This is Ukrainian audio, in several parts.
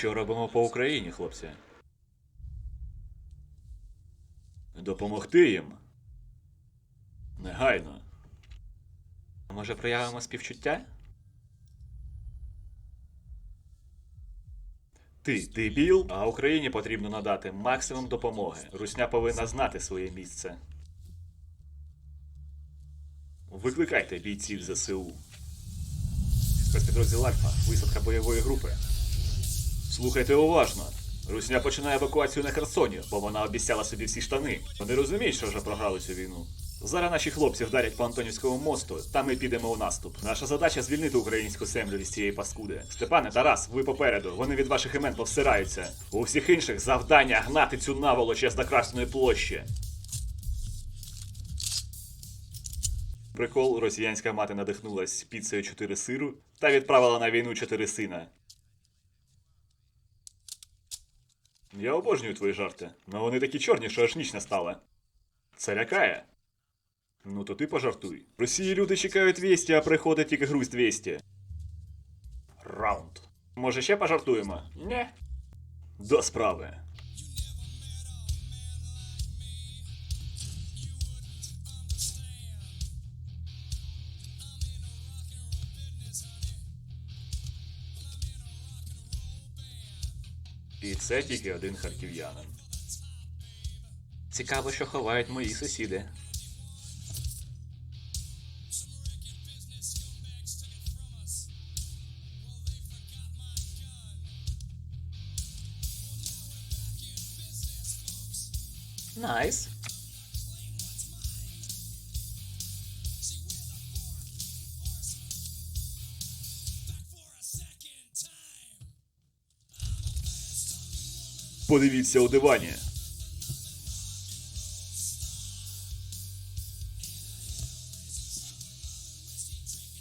Що робимо по Україні, хлопці? Допомогти їм. Негайно. Може, проявимо співчуття? Ти дебіл, а Україні потрібно надати максимум допомоги. Русня повинна знати своє місце. Викликайте бійців ЗСУ. Спецпідрозділ Альфа, висадка бойової групи. Слухайте уважно. Русня починає евакуацію на Херсоні, бо вона обіцяла собі всі штани. Вони розуміють, що вже програли цю війну. Зараз наші хлопці вдарять по Антонівському мосту, та ми підемо у наступ. Наша задача звільнити українську землю від цієї паскуди. Степане, Тарас, ви попереду. Вони від ваших імен повсираються. У всіх інших завдання гнати цю наволоч із до Красної площі. Прикол, росіянська мати надихнулась піцею 4 сиру та відправила на війну 4 сина. Я обожнюю твої жарти, але вони такі чорні, що аж ніч настала. Це лякає. Ну то ти пожартуй. Росії люди чекають вісті, а приходить тільки грусть 200. Раунд. Може ще пожартуємо? Не. До справи. І це тільки один харків'янин. Цікаво, що ховають мої сусіди. Найс. Подивіться у дивані.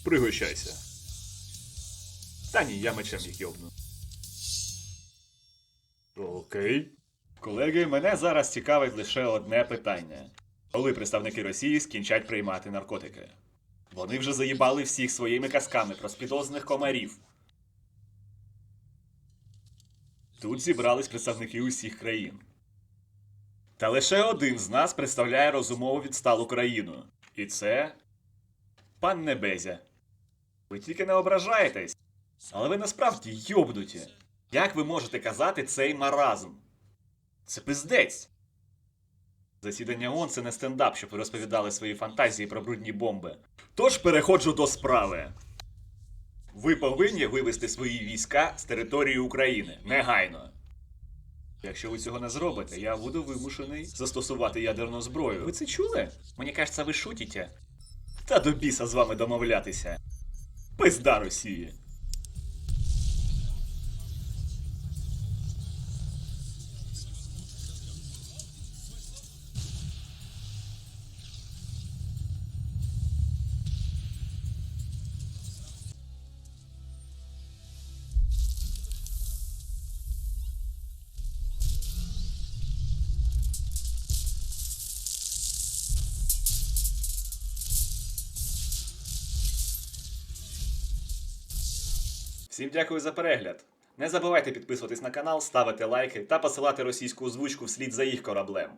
Пригощайся. Та ні, я мечем їх йобну. Окей. Колеги, мене зараз цікавить лише одне питання. Коли представники Росії скінчать приймати наркотики? Вони вже заїбали всіх своїми казками про спідозних комарів. Тут зібрались представники усіх країн. Та лише один з нас представляє розумово відсталу країну. І це. пан Небезя. Ви тільки не ображаєтесь. Але ви насправді йобнуті. Як ви можете казати цей маразм? Це пиздець. Засідання ООН – це не стендап, щоб ви розповідали свої фантазії про брудні бомби. Тож переходжу до справи. Ви повинні вивести свої війська з території України негайно. Якщо ви цього не зробите, я буду вимушений застосувати ядерну зброю. Ви це чули? Мені кажеться, ви шутите. Та до біса з вами домовлятися. Пизда Росії. Всім дякую за перегляд. Не забувайте підписуватись на канал, ставити лайки та посилати російську озвучку вслід за їх кораблем.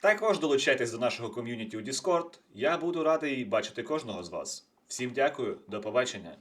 Також долучайтесь до нашого ком'юніті у Discord. Я буду радий бачити кожного з вас. Всім дякую, до побачення.